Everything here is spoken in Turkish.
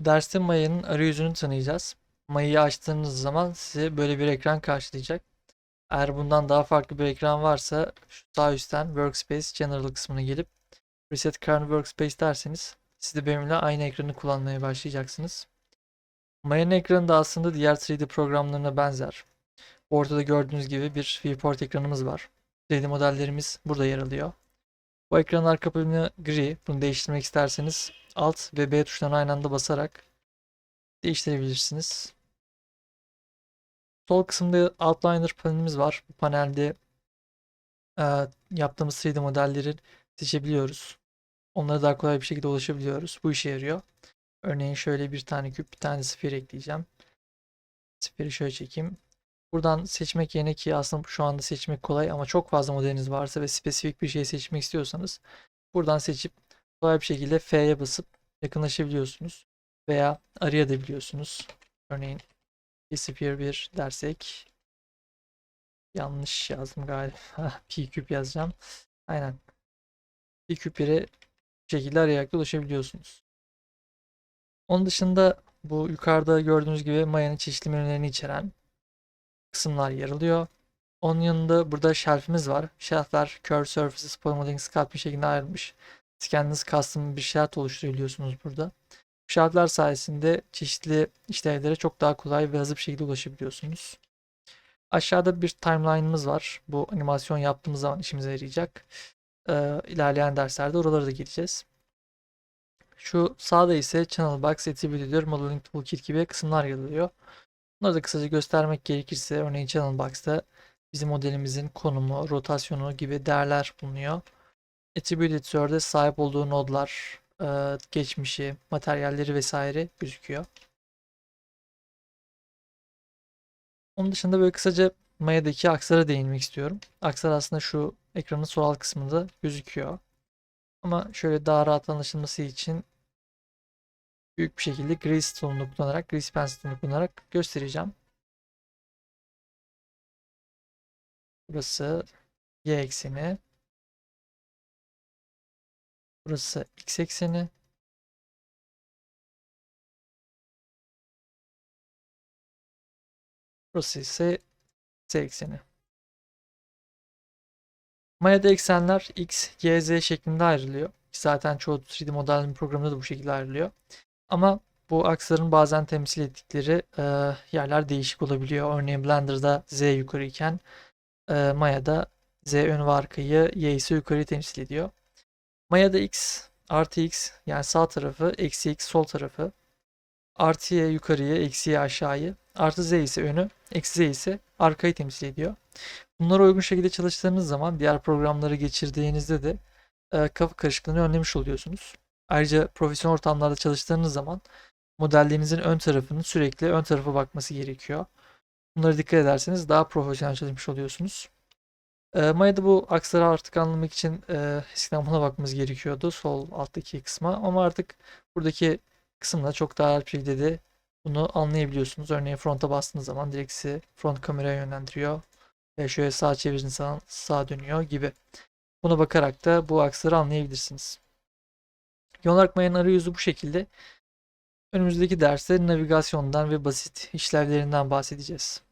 Bu derste Maya'nın arayüzünü tanıyacağız. Maya'yı açtığınız zaman size böyle bir ekran karşılayacak. Eğer bundan daha farklı bir ekran varsa şu sağ üstten Workspace General kısmına gelip Reset Current Workspace derseniz siz de benimle aynı ekranı kullanmaya başlayacaksınız. Maya'nın ekranı da aslında diğer 3D programlarına benzer. Ortada gördüğünüz gibi bir viewport ekranımız var. 3D modellerimiz burada yer alıyor. Bu ekranın arka planı gri. Bunu değiştirmek isterseniz Alt ve B tuşlarına aynı anda basarak değiştirebilirsiniz. Sol kısımda Outliner panelimiz var. Bu panelde e, yaptığımız 3D modelleri seçebiliyoruz. Onlara daha kolay bir şekilde ulaşabiliyoruz. Bu işe yarıyor. Örneğin şöyle bir tane küp, bir tane sfer ekleyeceğim. Sferi şöyle çekeyim. Buradan seçmek yerine ki aslında şu anda seçmek kolay ama çok fazla modeliniz varsa ve spesifik bir şey seçmek istiyorsanız buradan seçip kolay bir şekilde F'ye basıp yakınlaşabiliyorsunuz veya arayabiliyorsunuz. Örneğin Disappear 1 dersek yanlış yazdım galiba. P küp yazacağım. Aynen. P küp 1'e bu şekilde arayarak ulaşabiliyorsunuz. Onun dışında bu yukarıda gördüğünüz gibi Maya'nın çeşitli menülerini içeren kısımlar yer alıyor. Onun yanında burada shelf'imiz var. Shelf'ler Curve Surfaces, Polymodeling, Sculpting şeklinde ayrılmış. Siz kendiniz custom bir shelf oluşturabiliyorsunuz burada. Bu shelf'ler sayesinde çeşitli işlevlere çok daha kolay ve hızlı bir şekilde ulaşabiliyorsunuz. Aşağıda bir timeline'ımız var. Bu animasyon yaptığımız zaman işimize yarayacak. Ee, ilerleyen derslerde oralara da geleceğiz. Şu sağda ise Channel Box, Attribute Editor, Modeling Toolkit gibi kısımlar yer alıyor. Bunları da kısaca göstermek gerekirse örneğin Channel Box'ta bizim modelimizin konumu, rotasyonu gibi değerler bulunuyor. Attribute Editor'da sahip olduğu nodlar, e, geçmişi, materyalleri vesaire gözüküyor. Onun dışında böyle kısaca Maya'daki akslara değinmek istiyorum. Akslar aslında şu ekranın sol alt kısmında gözüküyor. Ama şöyle daha rahat anlaşılması için büyük bir şekilde Grease tonunu kullanarak, Grease Pencil kullanarak göstereceğim. Burası y ekseni. Burası x ekseni. Burası ise z ekseni. Maya'da eksenler x, y, z şeklinde ayrılıyor. Zaten çoğu 3D modelin programında da bu şekilde ayrılıyor. Ama bu aksların bazen temsil ettikleri e, yerler değişik olabiliyor. Örneğin Blender'da z yukarı iken e, Maya'da z ön ve arkayı, y ise yukarıyı temsil ediyor. Maya'da x artı x yani sağ tarafı, eksi x sol tarafı, artı y yukarıyı, eksi y aşağıyı, artı z ise önü, eksi z ise arkayı temsil ediyor. Bunlara uygun şekilde çalıştığınız zaman diğer programları geçirdiğinizde de e, kafa karışıklığını önlemiş oluyorsunuz. Ayrıca profesyonel ortamlarda çalıştığınız zaman modellerinizin ön tarafının sürekli ön tarafa bakması gerekiyor. Bunlara dikkat ederseniz daha profesyonel çalışmış oluyorsunuz. E, Maya'da bu aksları artık anlamak için e, eskiden buna bakmamız gerekiyordu. Sol alttaki kısma. Ama artık buradaki kısımda çok daha şekilde de bunu anlayabiliyorsunuz. Örneğin fronta bastığınız zaman direkt front kameraya yönlendiriyor. Ve şöyle sağa çevirdiğiniz zaman sağa dönüyor gibi. Buna bakarak da bu aksları anlayabilirsiniz. Genel olarak Maya'nın arayüzü bu şekilde. Önümüzdeki derste navigasyondan ve basit işlevlerinden bahsedeceğiz.